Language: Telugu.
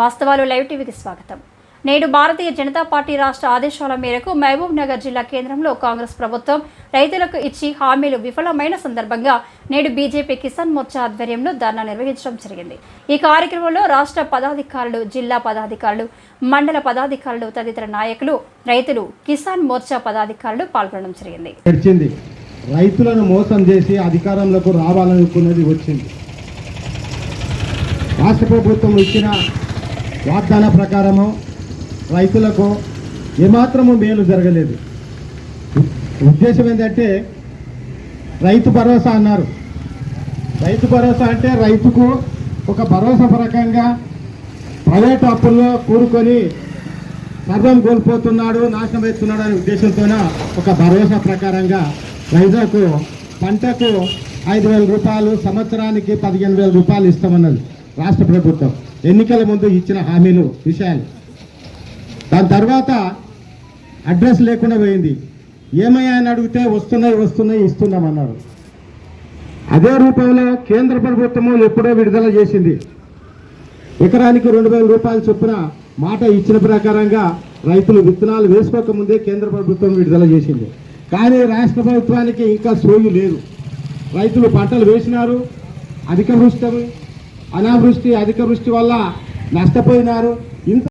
వాస్తవాలు లైవ్ టీవీకి స్వాగతం. నేడు భారతీయ జనతా పార్టీ రాష్ట్ర ఆదేశాల మేరకు మహబూబ్ నగర్ జిల్లా కేంద్రంలో కాంగ్రెస్ ప్రభుత్వం రైతులకు ఇచ్చి హామీలు విఫలమైన సందర్భంగా నేడు బీజేపీ కిసాన్ మోర్చా ఆధ్వర్యంలో ధర్నా నిర్వహించడం జరిగింది. ఈ కార్యక్రమంలో రాష్ట్ర పదాధికారులు జిల్లా పదాధికారులు మండల పదాధికారులు తదితర నాయకులు రైతులు కిసాన్ మోర్చా పదాధికారులు పాల్గొనడం జరిగింది. రైతులను మోసం చేసి అధికారంలోకి రావాలనుకున్నది వచ్చింది. రాష్ట్ర ప్రభుత్వం ఇచ్చిన వాగ్దాన ప్రకారము రైతులకు ఏమాత్రము మేలు జరగలేదు. ఉద్దేశం ఏంటంటే రైతు భరోసా అన్నారు. రైతు భరోసా అంటే రైతుకు ఒక భరోసా పరకంగా ప్రైవేట్ అప్పుల్లో కూరుకొని సర్వం కోల్పోతున్నాడు నాశనం అవుతున్నాడు అనే ఉద్దేశంతోన ఒక భరోసా ప్రకారంగా రైతులకు పంటకు ఐదు వేల రూపాయలు సంవత్సరానికి పదిహేను వేల రూపాయలు ఇస్తామన్నది. రాష్ట్ర ప్రభుత్వం ఎన్నికల ముందు ఇచ్చిన హామీలు విషయాలు. దాని తర్వాత అడ్రస్ లేకుండా పోయింది. ఏమయ్యా అని అడిగితే వస్తున్నాయి వస్తున్నాయి ఇస్తున్నామన్నారు. అదే రూపంలో కేంద్ర ప్రభుత్వము ఎప్పుడో విడుదల చేసింది. ఎకరానికి రెండు వేల రూపాయలు చొప్పున మాట ఇచ్చిన ప్రకారంగా రైతులు విత్తనాలు వేసుకోకముందే కేంద్ర ప్రభుత్వం విడుదల చేసింది. కానీ రాష్ట్ర ప్రభుత్వానికి ఇంకా సోయి లేదు. రైతులు పంటలు వేసినారు అధిక వృష్టి అనావృష్టి అధిక వృష్టి వల్ల నష్టపోయినారు. ఇంత